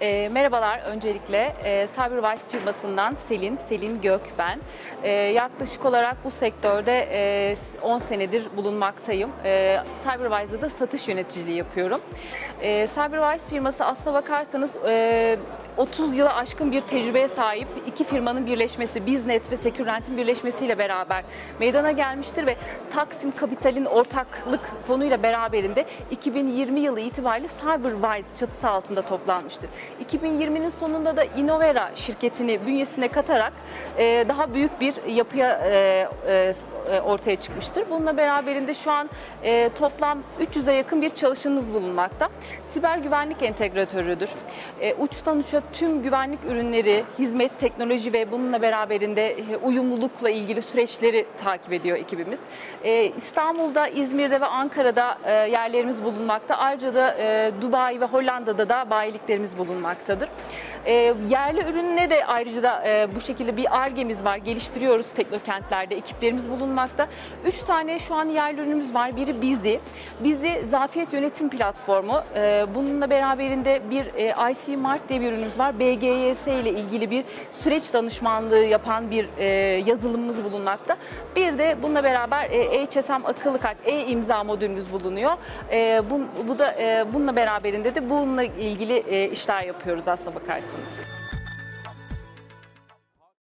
E, merhabalar öncelikle e, CyberWise firmasından Selin, Selin Gök ben. E, yaklaşık olarak bu sektörde e, 10 senedir bulunmaktayım. E, CyberWise'da da satış yöneticiliği yapıyorum. E, CyberWise firması aslına bakarsanız e, 30 yıla aşkın bir tecrübeye sahip iki firmanın birleşmesi, Biznet ve Securent'in birleşmesiyle beraber meydana gelmiştir ve Taksim Kapital'in ortaklık fonuyla beraberinde 2020 yılı itibariyle CyberWise çatısı altında toplanmıştır. 2020'nin sonunda da Innovera şirketini bünyesine katarak daha büyük bir yapıya ortaya çıkmıştır. Bununla beraberinde şu an e, toplam 300'e yakın bir çalışanımız bulunmakta. Siber güvenlik entegratörüdür. E, uçtan uça tüm güvenlik ürünleri, hizmet, teknoloji ve bununla beraberinde e, uyumlulukla ilgili süreçleri takip ediyor ekibimiz. E, İstanbul'da, İzmir'de ve Ankara'da e, yerlerimiz bulunmakta. Ayrıca da e, Dubai ve Hollanda'da da bayiliklerimiz bulunmaktadır. E, yerli ürününe de ayrıca da e, bu şekilde bir ARGE'miz var. Geliştiriyoruz teknokentlerde. Ekiplerimiz bulunmakta. Üç tane şu an yerli ürünümüz var. Biri Bizi. Bizi zafiyet yönetim platformu. E, bununla beraberinde bir e, IC Mart diye bir ürünümüz var. BGYS ile ilgili bir süreç danışmanlığı yapan bir e, yazılımımız bulunmakta. Bir de bununla beraber e, HSM akıllı kart e-imza modülümüz bulunuyor. E, bu, da e, bununla beraberinde de bununla ilgili e, işler yapıyoruz aslına bakarsanız.